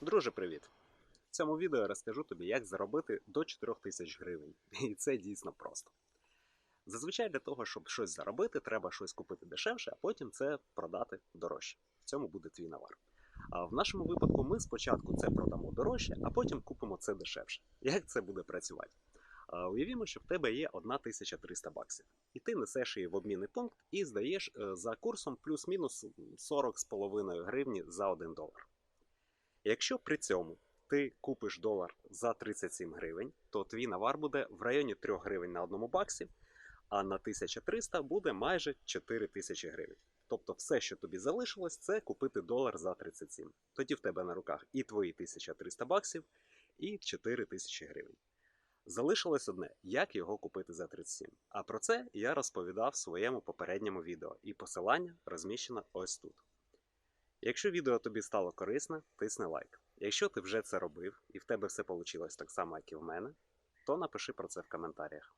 Друже, привіт! В цьому відео я розкажу тобі, як заробити до 4 тисяч гривень. І це дійсно просто. Зазвичай для того, щоб щось заробити, треба щось купити дешевше, а потім це продати дорожче. В цьому буде твій навар. А в нашому випадку ми спочатку це продамо дорожче, а потім купимо це дешевше. Як це буде працювати? Уявімо, що в тебе є 1300 баксів, і ти несеш її в обмінний пункт і здаєш е, за курсом плюс-мінус 40,5 гривні за 1 долар. Якщо при цьому ти купиш долар за 37 гривень, то твій навар буде в районі 3 гривень на одному баксі, а на 1300 буде майже 4000 гривень. Тобто все, що тобі залишилось, це купити долар за 37. Тоді в тебе на руках і твої 1300 баксів, і 4000 гривень. Залишилось одне, як його купити за 37. А про це я розповідав в своєму попередньому відео, і посилання розміщено ось тут. Якщо відео тобі стало корисне, тисни лайк. Якщо ти вже це робив і в тебе все вийшло так само, як і в мене, то напиши про це в коментарях.